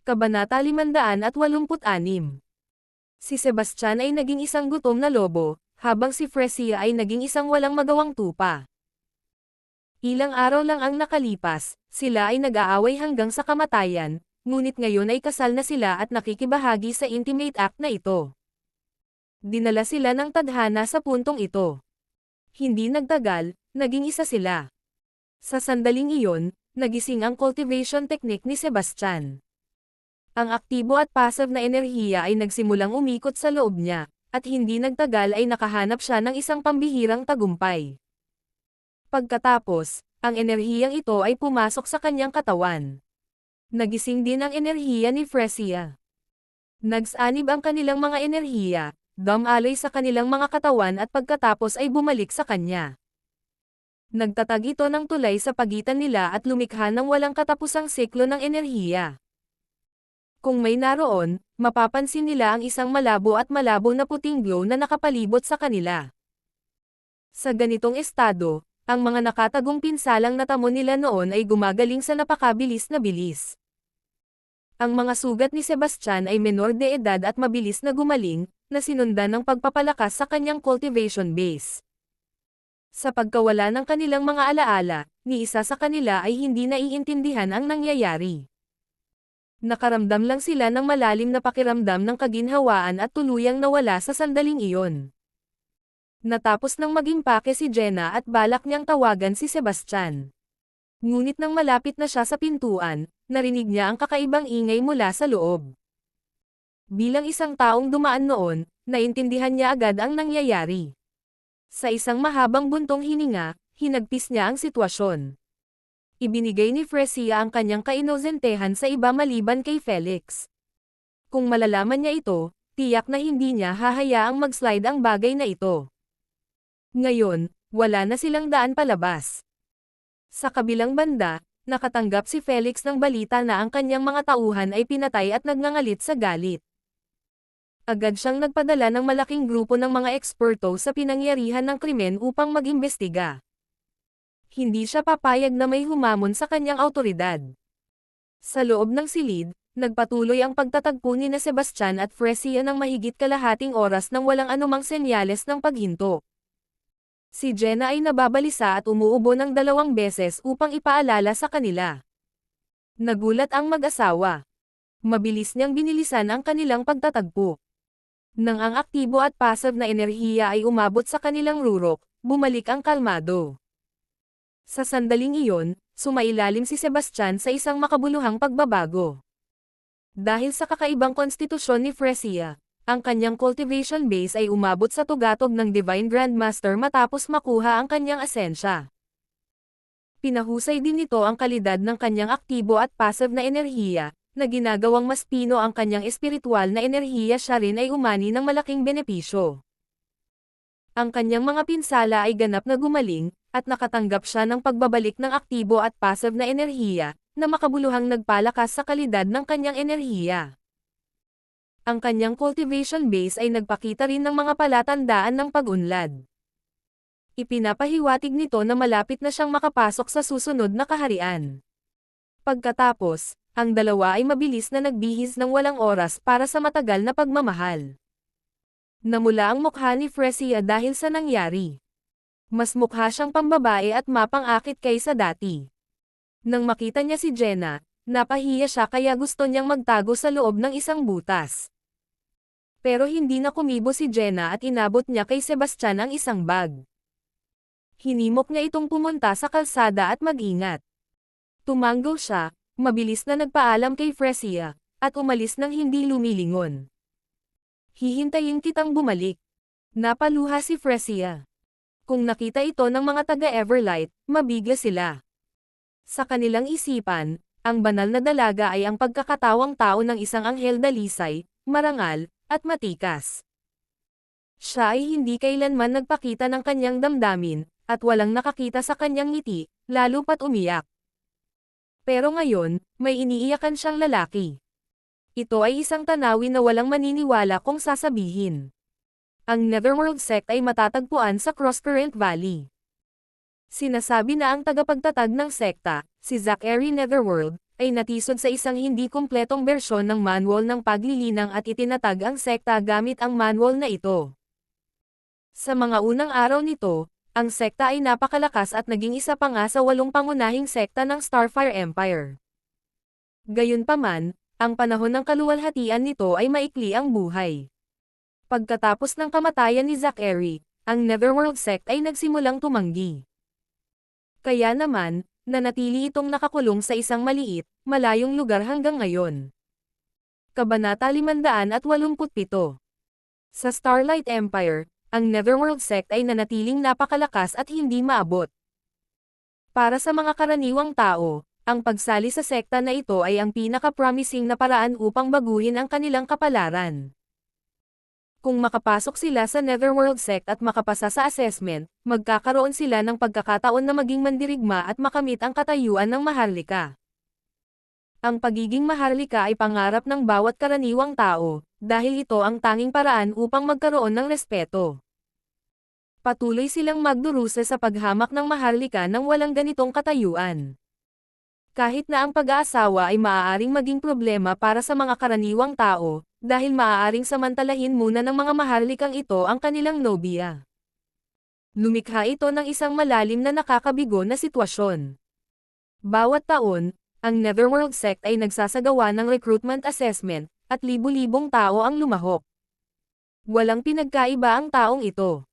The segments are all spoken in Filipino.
Kabanata 586 Si Sebastian ay naging isang gutom na lobo, habang si Fresia ay naging isang walang magawang tupa. Ilang araw lang ang nakalipas, sila ay nag-aaway hanggang sa kamatayan, ngunit ngayon ay kasal na sila at nakikibahagi sa intimate act na ito. Dinala sila ng tadhana sa puntong ito. Hindi nagtagal, naging isa sila. Sa sandaling iyon, nagising ang cultivation technique ni Sebastian. Ang aktibo at passive na enerhiya ay nagsimulang umikot sa loob niya, at hindi nagtagal ay nakahanap siya ng isang pambihirang tagumpay. Pagkatapos, ang enerhiyang ito ay pumasok sa kanyang katawan. Nagising din ang enerhiya ni Fresia. Nagsanib ang kanilang mga enerhiya, dumalay sa kanilang mga katawan at pagkatapos ay bumalik sa kanya. Nagtatag ito ng tulay sa pagitan nila at lumikha ng walang katapusang siklo ng enerhiya. Kung may naroon, mapapansin nila ang isang malabo at malabo na puting glow na nakapalibot sa kanila. Sa ganitong estado, ang mga nakatagong pinsalang natamo nila noon ay gumagaling sa napakabilis na bilis. Ang mga sugat ni Sebastian ay menor de edad at mabilis na gumaling, na sinundan ng pagpapalakas sa kanyang cultivation base. Sa pagkawala ng kanilang mga alaala, ni isa sa kanila ay hindi naiintindihan ang nangyayari. Nakaramdam lang sila ng malalim na pakiramdam ng kaginhawaan at tuluyang nawala sa sandaling iyon. Natapos nang maging pake si Jenna at balak niyang tawagan si Sebastian. Ngunit nang malapit na siya sa pintuan, narinig niya ang kakaibang ingay mula sa loob. Bilang isang taong dumaan noon, naintindihan niya agad ang nangyayari. Sa isang mahabang buntong hininga, hinagpis niya ang sitwasyon. Ibinigay ni Fresia ang kanyang kainosentehan sa iba maliban kay Felix. Kung malalaman niya ito, tiyak na hindi niya hahayaang mag-slide ang bagay na ito. Ngayon, wala na silang daan palabas. Sa kabilang banda, nakatanggap si Felix ng balita na ang kanyang mga tauhan ay pinatay at nagngangalit sa galit. Agad siyang nagpadala ng malaking grupo ng mga eksperto sa pinangyarihan ng krimen upang mag-imbestiga. Hindi siya papayag na may humamon sa kanyang autoridad. Sa loob ng silid, nagpatuloy ang pagtatagpo ni na Sebastian at Fresia ng mahigit kalahating oras nang walang anumang senyales ng paghinto. Si Jenna ay nababalisa at umuubo ng dalawang beses upang ipaalala sa kanila. Nagulat ang mag-asawa. Mabilis niyang binilisan ang kanilang pagtatagpo. Nang ang aktibo at passive na enerhiya ay umabot sa kanilang rurok, bumalik ang kalmado. Sa sandaling iyon, sumailalim si Sebastian sa isang makabuluhang pagbabago. Dahil sa kakaibang konstitusyon ni Fresia, ang kanyang cultivation base ay umabot sa tugatog ng Divine Grandmaster matapos makuha ang kanyang asensya. Pinahusay din nito ang kalidad ng kanyang aktibo at passive na enerhiya, na ginagawang mas pino ang kanyang espiritual na enerhiya siya rin ay umani ng malaking benepisyo. Ang kanyang mga pinsala ay ganap na gumaling, at nakatanggap siya ng pagbabalik ng aktibo at passive na enerhiya, na makabuluhang nagpalakas sa kalidad ng kanyang enerhiya ang kanyang cultivation base ay nagpakita rin ng mga palatandaan ng pag-unlad. Ipinapahiwatig nito na malapit na siyang makapasok sa susunod na kaharian. Pagkatapos, ang dalawa ay mabilis na nagbihis ng walang oras para sa matagal na pagmamahal. Namula ang mukha ni Fresia dahil sa nangyari. Mas mukha siyang pambabae at mapang-akit kaysa dati. Nang makita niya si Jenna, napahiya siya kaya gusto niyang magtago sa loob ng isang butas. Pero hindi na kumibo si Jenna at inabot niya kay Sebastian ang isang bag. Hinimok niya itong pumunta sa kalsada at mag-ingat. Tumanggo siya, mabilis na nagpaalam kay Fresia, at umalis ng hindi lumilingon. Hihintayin kitang bumalik. Napaluha si Fresia. Kung nakita ito ng mga taga-Everlight, mabigla sila. Sa kanilang isipan, ang banal na dalaga ay ang pagkakatawang tao ng isang anghel dalisay, marangal, at matikas. Siya ay hindi kailanman nagpakita ng kanyang damdamin, at walang nakakita sa kanyang ngiti, lalo pat umiyak. Pero ngayon, may iniiyakan siyang lalaki. Ito ay isang tanawin na walang maniniwala kung sasabihin. Ang Netherworld sect ay matatagpuan sa Crosscurrent Valley. Sinasabi na ang tagapagtatag ng sekta, si Zachary Netherworld, ay natisod sa isang hindi kumpletong bersyon ng manual ng paglilinang at itinatag ang sekta gamit ang manual na ito. Sa mga unang araw nito, ang sekta ay napakalakas at naging isa pa nga sa walong pangunahing sekta ng Starfire Empire. Gayunpaman, ang panahon ng kaluwalhatian nito ay maikli ang buhay. Pagkatapos ng kamatayan ni Zachary, ang Netherworld sect ay nagsimulang tumanggi. Kaya naman, nanatili itong nakakulong sa isang maliit, malayong lugar hanggang ngayon. Kabanata 587 Sa Starlight Empire, ang Netherworld sect ay nanatiling napakalakas at hindi maabot. Para sa mga karaniwang tao, ang pagsali sa sekta na ito ay ang pinaka-promising na paraan upang baguhin ang kanilang kapalaran. Kung makapasok sila sa Netherworld sect at makapasa sa assessment, magkakaroon sila ng pagkakataon na maging mandirigma at makamit ang katayuan ng Maharlika. Ang pagiging Maharlika ay pangarap ng bawat karaniwang tao, dahil ito ang tanging paraan upang magkaroon ng respeto. Patuloy silang magdurusa sa paghamak ng Maharlika nang walang ganitong katayuan. Kahit na ang pag-aasawa ay maaaring maging problema para sa mga karaniwang tao, dahil maaaring samantalahin muna ng mga maharlikang ito ang kanilang nobya. Lumikha ito ng isang malalim na nakakabigo na sitwasyon. Bawat taon, ang Netherworld sect ay nagsasagawa ng recruitment assessment, at libu-libong tao ang lumahok. Walang pinagkaiba ang taong ito.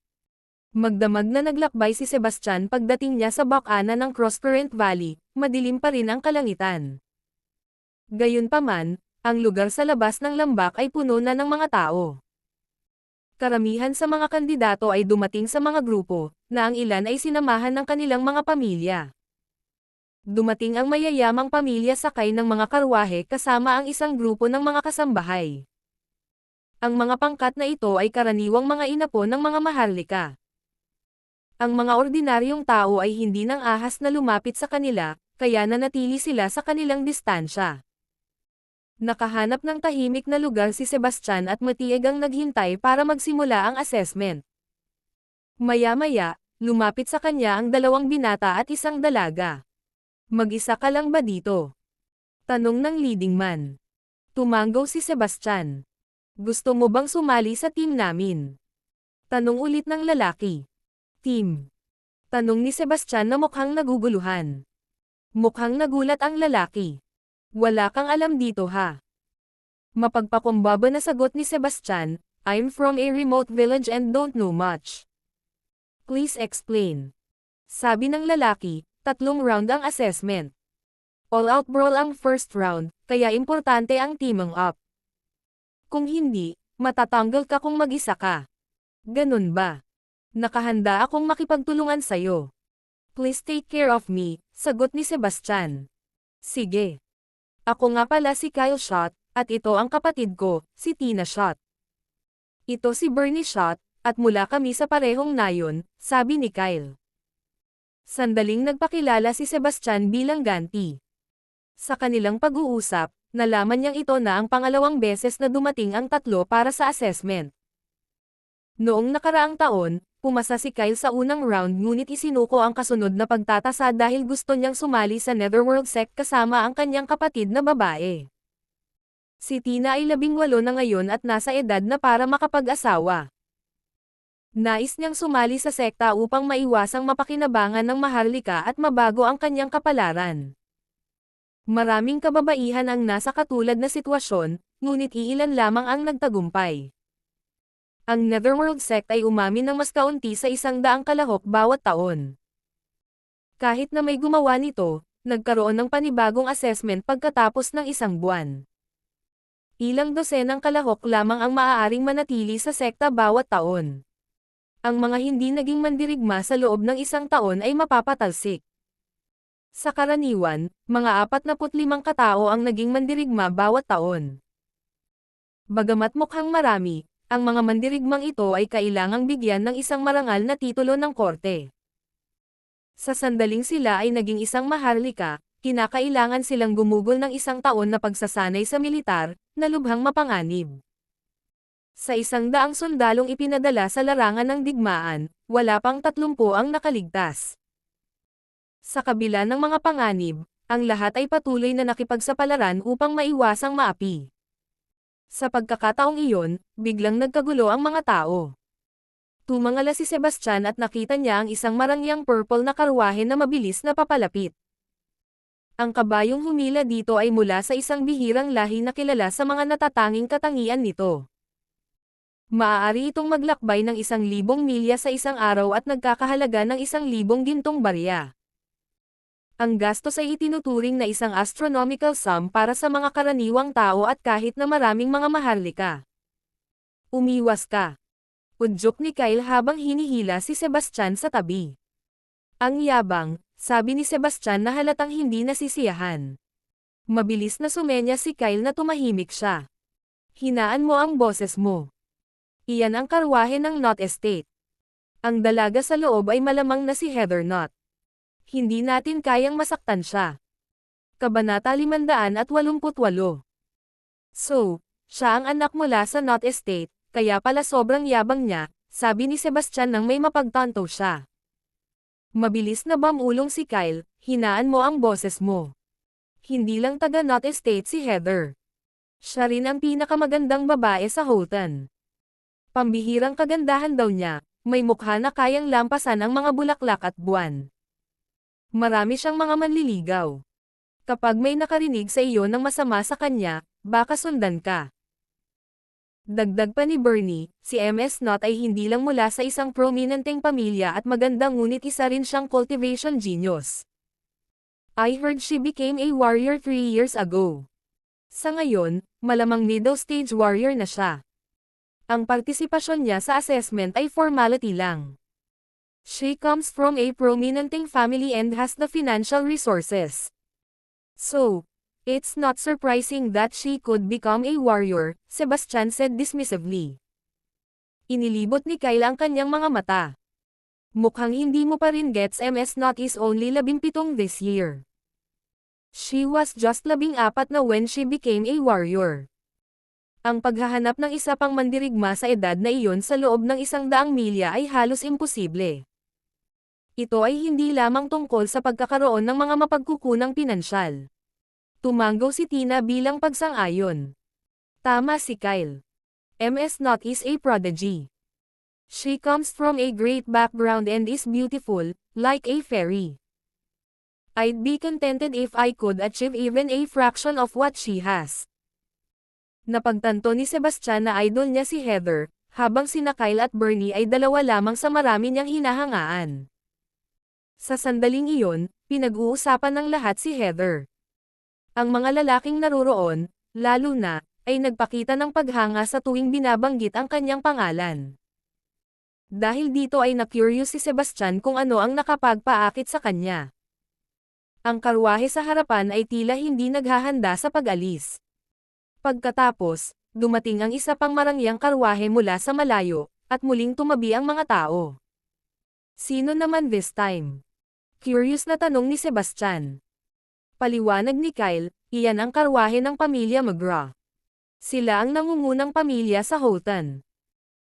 Magdamag na naglakbay si Sebastian pagdating niya sa bakana ng Crosscurrent Valley, madilim pa rin ang kalangitan. Gayunpaman, ang lugar sa labas ng lambak ay puno na ng mga tao. Karamihan sa mga kandidato ay dumating sa mga grupo, na ang ilan ay sinamahan ng kanilang mga pamilya. Dumating ang mayayamang pamilya sakay ng mga karwahe kasama ang isang grupo ng mga kasambahay. Ang mga pangkat na ito ay karaniwang mga inapo ng mga maharlika. Ang mga ordinaryong tao ay hindi nang ahas na lumapit sa kanila, kaya nanatili sila sa kanilang distansya. Nakahanap ng tahimik na lugar si Sebastian at matieg ang naghintay para magsimula ang assessment. Maya-maya, lumapit sa kanya ang dalawang binata at isang dalaga. Mag-isa ka lang ba dito? Tanong ng leading man. Tumanggaw si Sebastian. Gusto mo bang sumali sa team namin? Tanong ulit ng lalaki. Team. Tanong ni Sebastian na mukhang naguguluhan. Mukhang nagulat ang lalaki. Wala kang alam dito ha. Mapagpakumbaba na sagot ni Sebastian, I'm from a remote village and don't know much. Please explain. Sabi ng lalaki, tatlong round ang assessment. All-out brawl ang first round, kaya importante ang teaming up. Kung hindi, matatanggal ka kung mag-isa ka. Ganun ba? Nakahanda akong makipagtulungan sa'yo. Please take care of me, sagot ni Sebastian. Sige. Ako nga pala si Kyle Shot, at ito ang kapatid ko, si Tina Shot. Ito si Bernie Shot, at mula kami sa parehong nayon, sabi ni Kyle. Sandaling nagpakilala si Sebastian bilang ganti. Sa kanilang pag-uusap, nalaman niyang ito na ang pangalawang beses na dumating ang tatlo para sa assessment. Noong nakaraang taon, Pumasa si Kyle sa unang round ngunit isinuko ang kasunod na pagtatasa dahil gusto niyang sumali sa Netherworld sect kasama ang kanyang kapatid na babae. Si Tina ay labing walo na ngayon at nasa edad na para makapag-asawa. Nais niyang sumali sa sekta upang maiwasang mapakinabangan ng maharlika at mabago ang kanyang kapalaran. Maraming kababaihan ang nasa katulad na sitwasyon, ngunit iilan lamang ang nagtagumpay. Ang Netherworld sect ay umamin ng mas kaunti sa isang daang kalahok bawat taon. Kahit na may gumawa nito, nagkaroon ng panibagong assessment pagkatapos ng isang buwan. Ilang dosenang kalahok lamang ang maaaring manatili sa sekta bawat taon. Ang mga hindi naging mandirigma sa loob ng isang taon ay mapapatalsik. Sa karaniwan, mga 45 katao ang naging mandirigma bawat taon. Bagamat mukhang marami, ang mga mandirigmang ito ay kailangang bigyan ng isang marangal na titulo ng korte. Sa sandaling sila ay naging isang maharlika, kinakailangan silang gumugol ng isang taon na pagsasanay sa militar, na lubhang mapanganib. Sa isang daang sundalong ipinadala sa larangan ng digmaan, wala pang tatlumpu ang nakaligtas. Sa kabila ng mga panganib, Ang lahat ay patuloy na nakipagsapalaran upang maiwasang maapi. Sa pagkakataong iyon, biglang nagkagulo ang mga tao. Tumangala si Sebastian at nakita niya ang isang marangyang purple na karwahe na mabilis na papalapit. Ang kabayong humila dito ay mula sa isang bihirang lahi na kilala sa mga natatanging katangian nito. Maaari itong maglakbay ng isang libong milya sa isang araw at nagkakahalaga ng isang libong gintong barya. Ang gastos ay itinuturing na isang astronomical sum para sa mga karaniwang tao at kahit na maraming mga maharlika. Umiwas ka. Udyok ni Kyle habang hinihila si Sebastian sa tabi. Ang yabang, sabi ni Sebastian na halatang hindi nasisiyahan. Mabilis na sumenya si Kyle na tumahimik siya. Hinaan mo ang boses mo. Iyan ang karwahe ng Knot Estate. Ang dalaga sa loob ay malamang na si Heather Knot. Hindi natin kayang masaktan siya. Kabanata 588 So, siya ang anak mula sa Knot Estate, kaya pala sobrang yabang niya, sabi ni Sebastian nang may mapagtanto siya. Mabilis na bamulong si Kyle, hinaan mo ang boses mo. Hindi lang taga Knot Estate si Heather. Siya rin ang pinakamagandang babae sa Holton. Pambihirang kagandahan daw niya, may mukha na kayang lampasan ang mga bulaklak at buwan. Marami siyang mga manliligaw. Kapag may nakarinig sa iyo ng masama sa kanya, baka sundan ka. Dagdag pa ni Bernie, si MS Not ay hindi lang mula sa isang prominenteng pamilya at maganda ngunit isa rin siyang cultivation genius. I heard she became a warrior three years ago. Sa ngayon, malamang middle stage warrior na siya. Ang partisipasyon niya sa assessment ay formality lang. She comes from a prominenting family and has the financial resources. So, it's not surprising that she could become a warrior, Sebastian said dismissively. Inilibot ni Kyle ang kanyang mga mata. Mukhang hindi mo pa rin gets MS Not is only labing pitong this year. She was just labing apat na when she became a warrior. Ang paghahanap ng isa pang mandirigma sa edad na iyon sa loob ng isang daang milya ay halos imposible. Ito ay hindi lamang tungkol sa pagkakaroon ng mga mapagkukunang pinansyal. Tumanggo si Tina bilang pagsang-ayon. Tama si Kyle. MS Not is a prodigy. She comes from a great background and is beautiful, like a fairy. I'd be contented if I could achieve even a fraction of what she has. Napagtanto ni Sebastian na idol niya si Heather, habang sina Kyle at Bernie ay dalawa lamang sa marami niyang hinahangaan. Sa sandaling iyon, pinag-uusapan ng lahat si Heather. Ang mga lalaking naroroon, lalo na, ay nagpakita ng paghanga sa tuwing binabanggit ang kanyang pangalan. Dahil dito ay na-curious si Sebastian kung ano ang nakapagpaakit sa kanya. Ang karwahe sa harapan ay tila hindi naghahanda sa pag-alis. Pagkatapos, dumating ang isa pang marangyang karwahe mula sa malayo, at muling tumabi ang mga tao. Sino naman this time? Curious na tanong ni Sebastian. Paliwanag ni Kyle, iyan ang karwahe ng pamilya McGraw. Sila ang nangungunang pamilya sa Holton.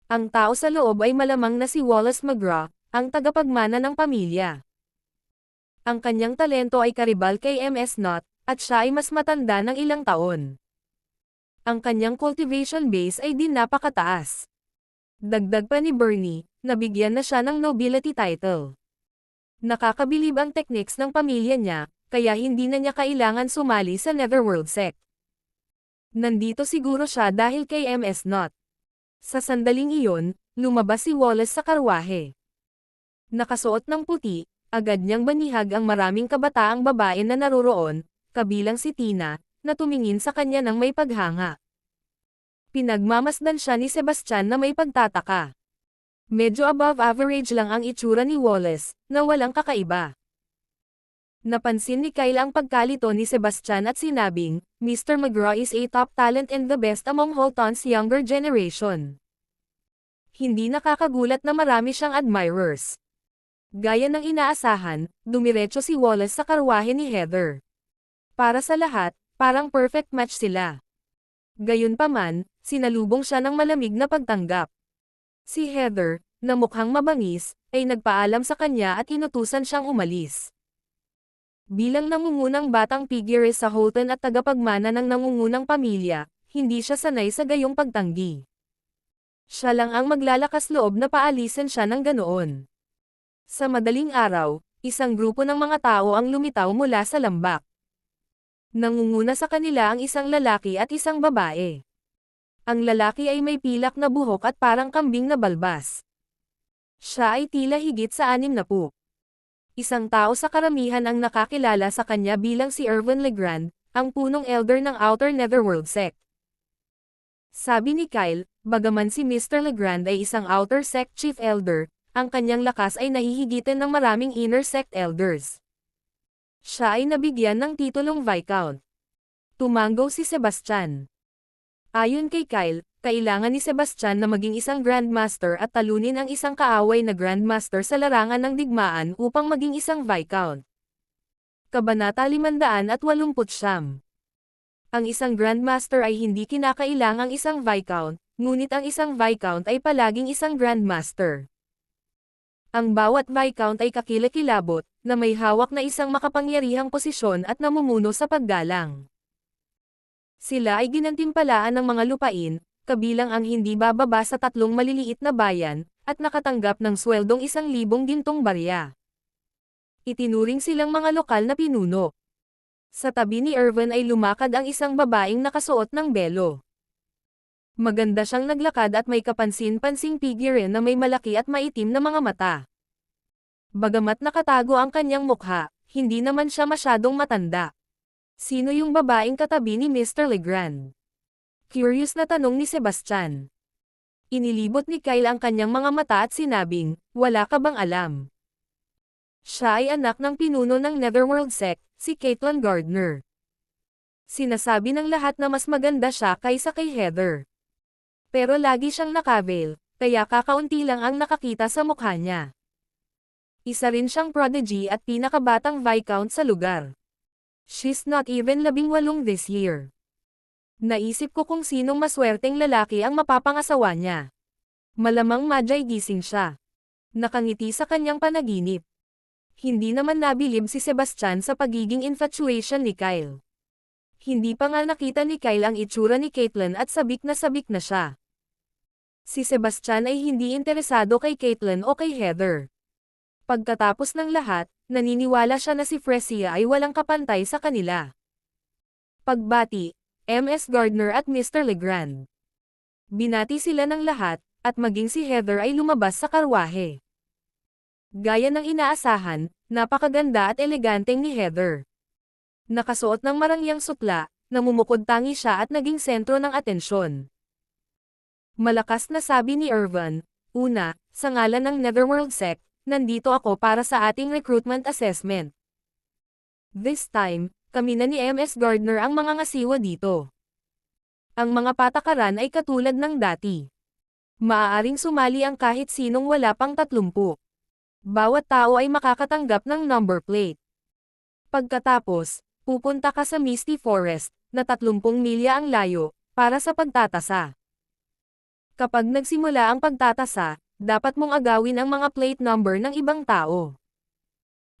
Ang tao sa loob ay malamang na si Wallace McGraw, ang tagapagmana ng pamilya. Ang kanyang talento ay karibal kay MS Not, at siya ay mas matanda ng ilang taon ang kanyang cultivation base ay din napakataas. Dagdag pa ni Bernie, nabigyan na siya ng nobility title. Nakakabilib ang techniques ng pamilya niya, kaya hindi na niya kailangan sumali sa Netherworld sect. Nandito siguro siya dahil kay MS Not. Sa sandaling iyon, lumabas si Wallace sa karwahe. Nakasuot ng puti, agad niyang banihag ang maraming kabataang babae na naroroon, kabilang si Tina, na tumingin sa kanya ng may paghanga. Pinagmamasdan siya ni Sebastian na may pagtataka. Medyo above average lang ang itsura ni Wallace, na walang kakaiba. Napansin ni Kyle ang pagkalito ni Sebastian at sinabing, Mr. McGraw is a top talent and the best among Holton's younger generation. Hindi nakakagulat na marami siyang admirers. Gaya ng inaasahan, dumiretso si Wallace sa karwahe ni Heather. Para sa lahat, Parang perfect match sila. Gayunpaman, sinalubong siya ng malamig na pagtanggap. Si Heather, na mukhang mabangis, ay nagpaalam sa kanya at inutusan siyang umalis. Bilang nangungunang batang figure sa Holton at tagapagmana ng nangungunang pamilya, hindi siya sanay sa gayong pagtanggi. Siya lang ang maglalakas loob na paalisin siya ng ganoon. Sa madaling araw, isang grupo ng mga tao ang lumitaw mula sa lambak. Nangunguna sa kanila ang isang lalaki at isang babae. Ang lalaki ay may pilak na buhok at parang kambing na balbas. Siya ay tila higit sa anim na po. Isang tao sa karamihan ang nakakilala sa kanya bilang si Irvin Legrand, ang punong elder ng Outer Netherworld sect. Sabi ni Kyle, bagaman si Mr. Legrand ay isang Outer Sect Chief Elder, ang kanyang lakas ay nahihigitan ng maraming Inner Sect Elders. Siya ay nabigyan ng titulong Viscount. Tumanggo si Sebastian. Ayon kay Kyle, kailangan ni Sebastian na maging isang Grandmaster at talunin ang isang kaaway na Grandmaster sa larangan ng digmaan upang maging isang Viscount. Kabanata 589 Ang isang Grandmaster ay hindi kinakailangang isang Viscount, ngunit ang isang Viscount ay palaging isang Grandmaster. Ang bawat Viscount ay kakilakilabot, na may hawak na isang makapangyarihang posisyon at namumuno sa paggalang. Sila ay ginantimpalaan ng mga lupain, kabilang ang hindi bababa sa tatlong maliliit na bayan, at nakatanggap ng sweldong isang libong gintong barya. Itinuring silang mga lokal na pinuno. Sa tabi ni Irvin ay lumakad ang isang babaeng nakasuot ng belo. Maganda siyang naglakad at may kapansin-pansing figure na may malaki at maitim na mga mata. Bagamat nakatago ang kanyang mukha, hindi naman siya masyadong matanda. Sino yung babaeng katabi ni Mr. Legrand? Curious na tanong ni Sebastian. Inilibot ni Kyle ang kanyang mga mata at sinabing, wala ka bang alam? Siya ay anak ng pinuno ng Netherworld Sect, si Caitlin Gardner. Sinasabi ng lahat na mas maganda siya kaysa kay Heather. Pero lagi siyang nakaveil, kaya kakaunti lang ang nakakita sa mukha niya. Isa rin siyang prodigy at pinakabatang Viscount sa lugar. She's not even labing walong this year. Naisip ko kung sinong maswerteng lalaki ang mapapangasawa niya. Malamang madyay gising siya. Nakangiti sa kanyang panaginip. Hindi naman nabilib si Sebastian sa pagiging infatuation ni Kyle. Hindi pa nga nakita ni Kyle ang itsura ni Caitlyn at sabik na sabik na siya. Si Sebastian ay hindi interesado kay Caitlyn o kay Heather. Pagkatapos ng lahat, naniniwala siya na si Fresia ay walang kapantay sa kanila. Pagbati, MS Gardner at Mr. Legrand. Binati sila ng lahat, at maging si Heather ay lumabas sa karwahe. Gaya ng inaasahan, napakaganda at eleganteng ni Heather. Nakasuot ng marangyang sutla, namumukod tangi siya at naging sentro ng atensyon. Malakas na sabi ni Irvin, una, sa ngalan ng Netherworld Sect, nandito ako para sa ating recruitment assessment. This time, kami na ni MS Gardner ang mga ngasiwa dito. Ang mga patakaran ay katulad ng dati. Maaaring sumali ang kahit sinong wala pang tatlumpu. Bawat tao ay makakatanggap ng number plate. Pagkatapos, pupunta ka sa Misty Forest, na 30 milya ang layo, para sa pagtatasa. Kapag nagsimula ang pagtatasa, dapat mong agawin ang mga plate number ng ibang tao.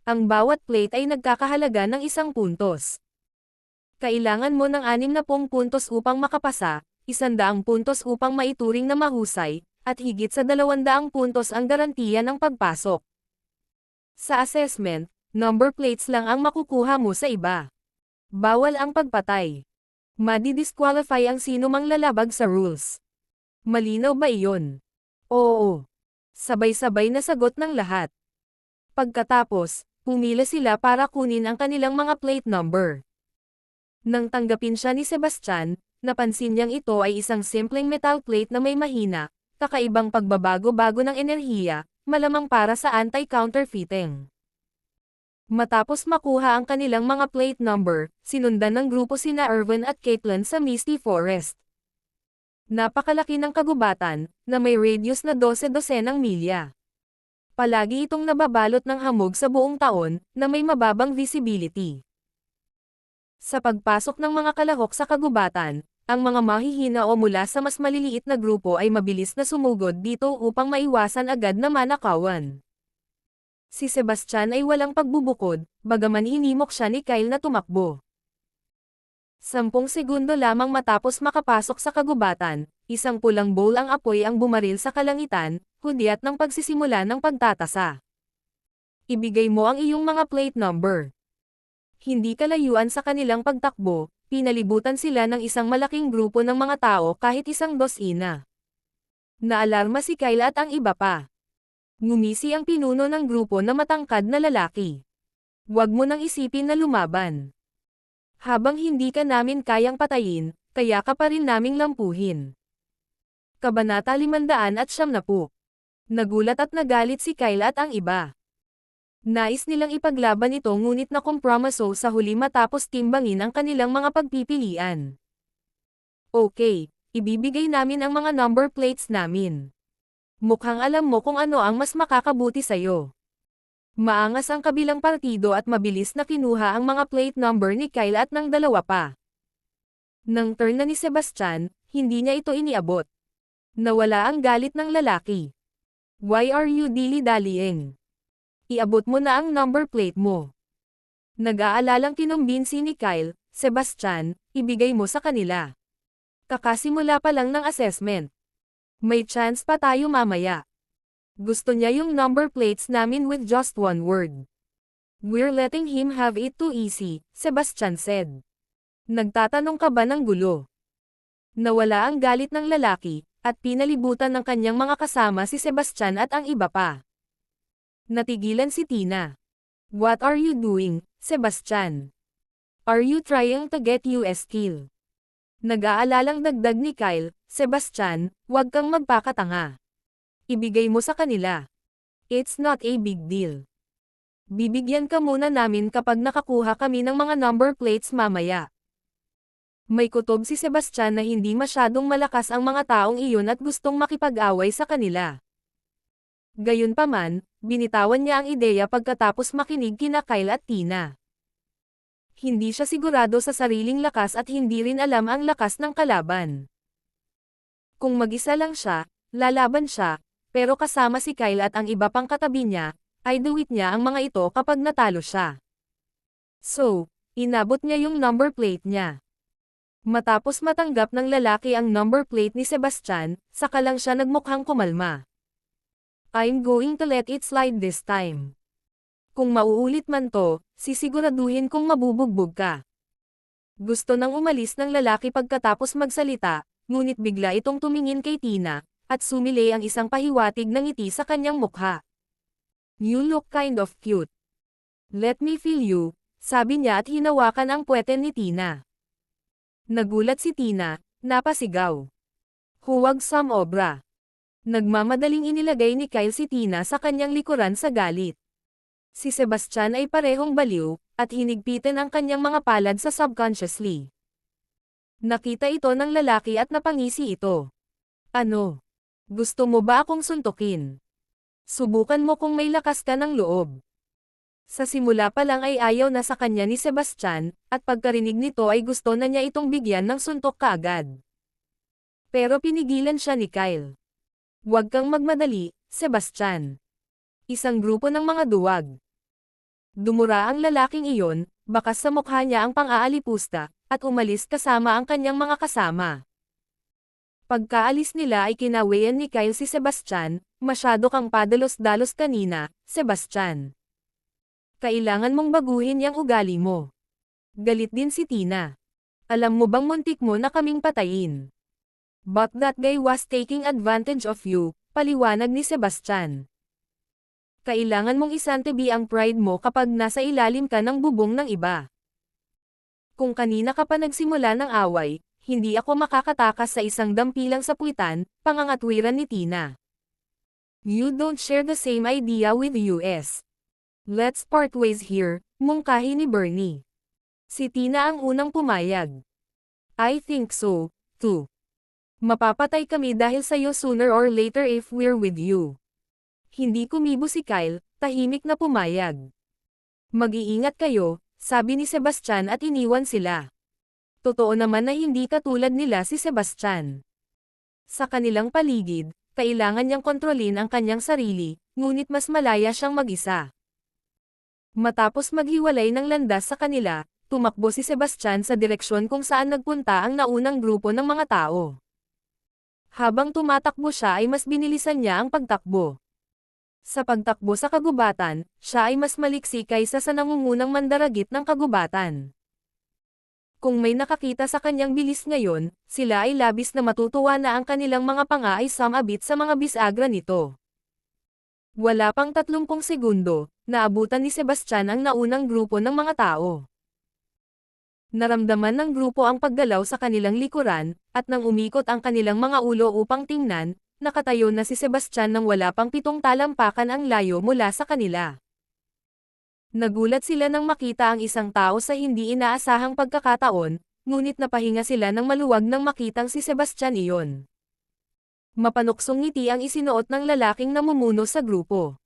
Ang bawat plate ay nagkakahalaga ng isang puntos. Kailangan mo ng 60 puntos upang makapasa, 100 puntos upang maituring na mahusay, at higit sa 200 puntos ang garantiya ng pagpasok. Sa assessment, number plates lang ang makukuha mo sa iba. Bawal ang pagpatay. Madi-disqualify ang sino mang lalabag sa rules. Malinaw ba iyon? Oo. Sabay-sabay na sagot ng lahat. Pagkatapos, Pumila sila para kunin ang kanilang mga plate number. Nang tanggapin siya ni Sebastian, napansin niyang ito ay isang simpleng metal plate na may mahina, kakaibang pagbabago-bago ng enerhiya, malamang para sa anti-counterfeiting. Matapos makuha ang kanilang mga plate number, sinundan ng grupo sina Irvin at Caitlin sa Misty Forest. Napakalaki ng kagubatan, na may radius na 12-12 ng milya. Palagi itong nababalot ng hamog sa buong taon, na may mababang visibility. Sa pagpasok ng mga kalahok sa kagubatan, ang mga mahihina o mula sa mas maliliit na grupo ay mabilis na sumugod dito upang maiwasan agad na manakawan. Si Sebastian ay walang pagbubukod, bagaman hinimok siya ni Kyle na tumakbo. Sampung segundo lamang matapos makapasok sa kagubatan, isang pulang bowl ang apoy ang bumaril sa kalangitan, hudyat ng pagsisimula ng pagtatasa. Ibigay mo ang iyong mga plate number. Hindi kalayuan sa kanilang pagtakbo, pinalibutan sila ng isang malaking grupo ng mga tao kahit isang dosina. Naalarma si Kyle at ang iba pa. Ngumisi ang pinuno ng grupo na matangkad na lalaki. Huwag mo nang isipin na lumaban. Habang hindi ka namin kayang patayin, kaya ka pa rin naming lampuhin. Kabanata 500 at siyam na po. Nagulat at nagalit si Kyle at ang iba. Nais nilang ipaglaban ito ngunit nakompromiso sa huli matapos timbangin ang kanilang mga pagpipilian. Okay, ibibigay namin ang mga number plates namin. Mukhang alam mo kung ano ang mas makakabuti sa'yo. Maangas ang kabilang partido at mabilis na kinuha ang mga plate number ni Kyle at ng dalawa pa. Nang turn na ni Sebastian, hindi niya ito iniabot. Nawala ang galit ng lalaki. Why are you dilly-dallying? Iabot mo na ang number plate mo. Nag-aalalang kinumbinsi ni Kyle, Sebastian, ibigay mo sa kanila. Kakasimula pa lang ng assessment. May chance pa tayo mamaya. Gusto niya yung number plates namin with just one word. We're letting him have it too easy, Sebastian said. Nagtatanong ka ba ng gulo? Nawala ang galit ng lalaki, at pinalibutan ng kanyang mga kasama si Sebastian at ang iba pa. Natigilan si Tina. What are you doing, Sebastian? Are you trying to get US kill? Nag-aalalang dagdag ni Kyle, Sebastian, huwag kang magpakatanga. Ibigay mo sa kanila. It's not a big deal. Bibigyan ka muna namin kapag nakakuha kami ng mga number plates mamaya. May kutob si Sebastian na hindi masyadong malakas ang mga taong iyon at gustong makipag-away sa kanila. Gayunpaman, binitawan niya ang ideya pagkatapos makinig kina Kyle at Tina. Hindi siya sigurado sa sariling lakas at hindi rin alam ang lakas ng kalaban. Kung mag-isa lang siya, lalaban siya, pero kasama si Kyle at ang iba pang katabi niya, ay duwit niya ang mga ito kapag natalo siya. So, inabot niya yung number plate niya. Matapos matanggap ng lalaki ang number plate ni Sebastian, saka lang siya nagmukhang kumalma. I'm going to let it slide this time. Kung mauulit man to, sisiguraduhin kong mabubugbog ka. Gusto nang umalis ng lalaki pagkatapos magsalita, ngunit bigla itong tumingin kay Tina, at sumili ang isang pahiwatig ng ngiti sa kanyang mukha. You look kind of cute. Let me feel you, sabi niya at hinawakan ang puweten ni Tina. Nagulat si Tina, napasigaw. Huwag sam obra. Nagmamadaling inilagay ni Kyle si Tina sa kanyang likuran sa galit. Si Sebastian ay parehong baliw, at hinigpitan ang kanyang mga palad sa subconsciously. Nakita ito ng lalaki at napangisi ito. Ano? Gusto mo ba akong suntukin? Subukan mo kung may lakas ka ng loob. Sa simula pa lang ay ayaw na sa kanya ni Sebastian, at pagkarinig nito ay gusto na niya itong bigyan ng suntok kaagad. Pero pinigilan siya ni Kyle. Huwag kang magmadali, Sebastian. Isang grupo ng mga duwag. Dumura ang lalaking iyon, bakas sa mukha niya ang pang-aalipusta, at umalis kasama ang kanyang mga kasama. Pagkaalis nila ay kinawayan ni Kyle si Sebastian, masyado kang padalos-dalos kanina, Sebastian. Kailangan mong baguhin yang ugali mo. Galit din si Tina. Alam mo bang muntik mo na kaming patayin? But that guy was taking advantage of you, paliwanag ni Sebastian. Kailangan mong isantabi ang pride mo kapag nasa ilalim ka ng bubong ng iba. Kung kanina ka pa nagsimula ng away, hindi ako makakatakas sa isang dampilang sapuitan, pangangatwiran ni Tina. You don't share the same idea with US. Let's part ways here, mungkahi ni Bernie. Si Tina ang unang pumayag. I think so, too. Mapapatay kami dahil sa'yo sooner or later if we're with you. Hindi kumibo si Kyle, tahimik na pumayag. Mag-iingat kayo, sabi ni Sebastian at iniwan sila. Totoo naman na hindi katulad nila si Sebastian. Sa kanilang paligid, kailangan niyang kontrolin ang kanyang sarili, ngunit mas malaya siyang mag-isa. Matapos maghiwalay ng landas sa kanila, tumakbo si Sebastian sa direksyon kung saan nagpunta ang naunang grupo ng mga tao. Habang tumatakbo siya ay mas binilisan niya ang pagtakbo. Sa pagtakbo sa kagubatan, siya ay mas maliksi kaysa sa nangungunang mandaragit ng kagubatan. Kung may nakakita sa kanyang bilis ngayon, sila ay labis na matutuwa na ang kanilang mga panga ay samabit sa mga bisagra nito. Wala pang 30 segundo, naabutan ni Sebastian ang naunang grupo ng mga tao. Naramdaman ng grupo ang paggalaw sa kanilang likuran, at nang umikot ang kanilang mga ulo upang tingnan, nakatayo na si Sebastian nang wala pang pitong talampakan ang layo mula sa kanila. Nagulat sila nang makita ang isang tao sa hindi inaasahang pagkakataon, ngunit napahinga sila nang maluwag nang makitang si Sebastian iyon. Mapanuksong ngiti ang isinuot ng lalaking namumuno sa grupo.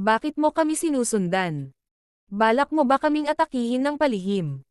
Bakit mo kami sinusundan? Balak mo ba kaming atakihin ng palihim?